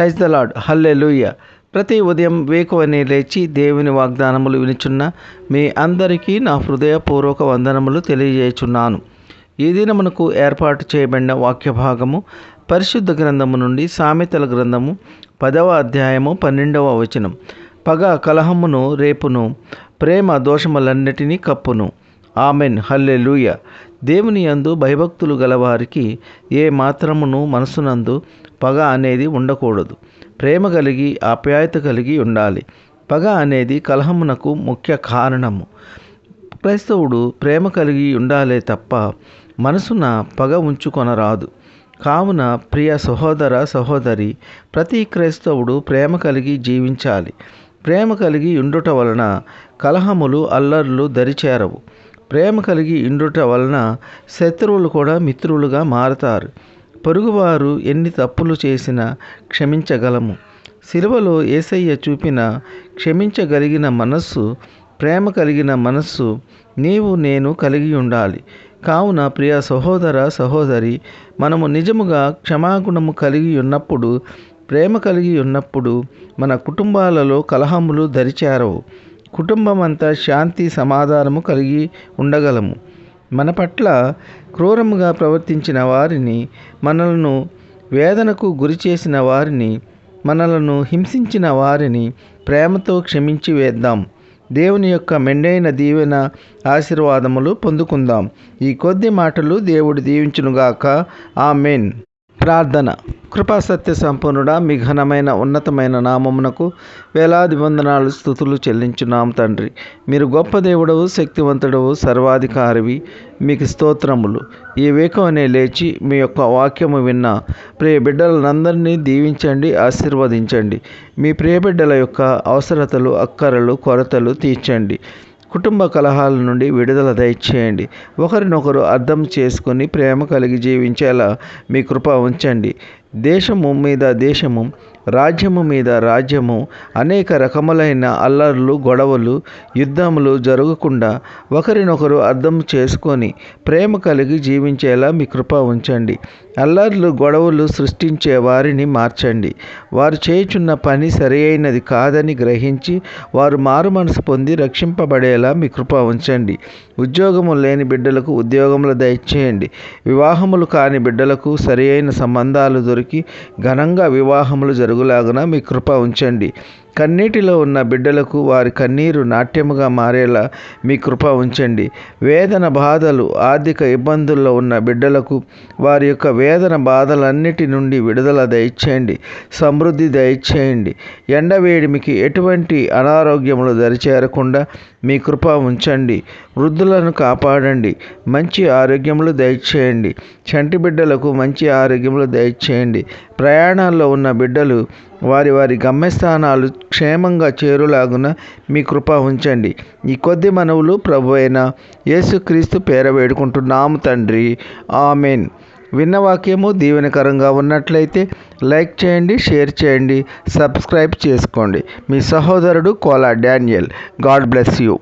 Praise the lord హల్లే ప్రతి ఉదయం వేకువని లేచి దేవుని వాగ్దానములు వినిచున్న మీ అందరికీ నా హృదయపూర్వక వందనములు తెలియజేయుచున్నాను. ఈ దినమునకు ఏర్పాటు చేయబడిన వాక్య భాగము పరిశుద్ధ గ్రంథము నుండి సామెతల గ్రంథము పదవ అధ్యాయము పన్నెండవ వచనం. పగ కలహమును రేపును ప్రేమ దోషములన్నిటినీ కప్పును. ఆమెన్. హల్లే దేవుని యందు భయభక్తులు గలవారికి ఏ మాత్రమును మనసునందు పగ అనేది ఉండకూడదు. ప్రేమ కలిగి ఆప్యాయత కలిగి ఉండాలి. పగ అనేది కలహమునకు ముఖ్య కారణము. క్రైస్తవుడు ప్రేమ కలిగి ఉండాలే తప్ప మనసున పగ ఉంచుకొనరాదు. కావున ప్రియ సహోదర సహోదరి ప్రతి క్రైస్తవుడు ప్రేమ కలిగి జీవించాలి. ప్రేమ కలిగి ఉండుట వలన కలహములు అల్లర్లు దరిచేరవు. ప్రేమ కలిగి ఉండుట వలన శత్రువులు కూడా మిత్రులుగా మారతారు. పొరుగువారు ఎన్ని తప్పులు చేసినా క్షమించగలము. సిలువలో ఏసయ్య చూపిన క్షమించగలిగిన మనస్సు ప్రేమ కలిగిన మనస్సు నీవు నేను కలిగి ఉండాలి. కావున ప్రియ సహోదర సహోదరి మనము నిజముగా క్షమాగుణము కలిగి ఉన్నప్పుడు ప్రేమ కలిగి ఉన్నప్పుడు మన కుటుంబాలలో కలహములు దరిచేరవు. కుటుంబం అంతా శాంతి సమాధానము కలిగి ఉండగలము. మన పట్ల క్రూరముగా ప్రవర్తించిన వారిని మనలను వేదనకు గురి చేసిన వారిని మనలను హింసించిన వారిని ప్రేమతో క్షమించి వేద్దాం. దేవుని యొక్క మెండైన దీవెన ఆశీర్వాదములు పొందుకుందాం. ఈ కొద్ది మాటలు దేవుడు దీవించునుగాక. ఆ ప్రార్థన. కృపాసత్య సంపన్నుడా మీ ఘనమైన ఉన్నతమైన నామమునకు వేలాది వందనాలు స్థుతులు చెల్లించున్నాం తండ్రి. మీరు గొప్ప దేవుడవు శక్తివంతుడవు సర్వాధికారివి మీకు స్తోత్రములు. ఈ వేకమనే లేచి మీ యొక్క వాక్యము విన్న ప్రియ బిడ్డలందరినీ దీవించండి ఆశీర్వదించండి. మీ ప్రియ బిడ్డల యొక్క అవసరతలు అక్కరలు కొరతలు తీర్చండి. కుటుంబ కలహాల నుండి విడుదల దయచేయండి. ఒకరినొకరు అర్థం చేసుకుని ప్రేమ కలిగి జీవించేలా మీ కృప ఉంచండి. దేశము మీద దేశము రాజ్యము మీద రాజ్యము అనేక రకములైన అల్లర్లు గొడవలు యుద్ధములు జరగకుండా ఒకరినొకరు అర్థం చేసుకొని ప్రేమ కలిగి జీవించేలా మీ కృప ఉంచండి. అల్లర్లు గొడవలు సృష్టించే వారిని మార్చండి. వారు చేయుచున్న పని సరియైనది కాదని గ్రహించి వారు మారు మనసు పొంది రక్షింపబడేలా మీ కృప ఉంచండి. ఉద్యోగము లేని బిడ్డలకు ఉద్యోగములు దయచేయండి. వివాహములు కాని బిడ్డలకు సరి సంబంధాలు దొరికి ఘనంగా వివాహములు జరుగులాగున మీ కృప ఉంచండి. కన్నీటిలో ఉన్న బిడ్డలకు వారి కన్నీరు నాట్యముగా మారేలా మీ కృప ఉంచండి. వేదన బాధలు ఆర్థిక ఇబ్బందుల్లో ఉన్న బిడ్డలకు వారి యొక్క వేదన బాధలన్నిటి నుండి విడుదల దయచేయండి. సమృద్ధి దయచేయండి. ఎండవేడిమికి ఎటువంటి అనారోగ్యములు దరిచేరకుండా మీ కృప ఉంచండి. వృద్ధులను కాపాడండి. మంచి ఆరోగ్యములు దయచేయండి. చంటి బిడ్డలకు మంచి ఆరోగ్యములు దయచేయండి. ప్రయాణాల్లో ఉన్న బిడ్డలు వారి వారి గమ్యస్థానాలు క్షేమంగా చేరులాగున మీ కృప ఉంచండి. ఈ కొద్ది మనవులు ప్రభు అయిన యేసుక్రీస్తు పేర వేడుకుంటున్నాము తండ్రి. ఆమెన్. విన్న వాక్యము దీవెనకరంగా ఉన్నట్లయితే లైక్ చేయండి షేర్ చేయండి సబ్స్క్రైబ్ చేసుకోండి. మీ సహోదరుడు Kola Daniel. God bless you.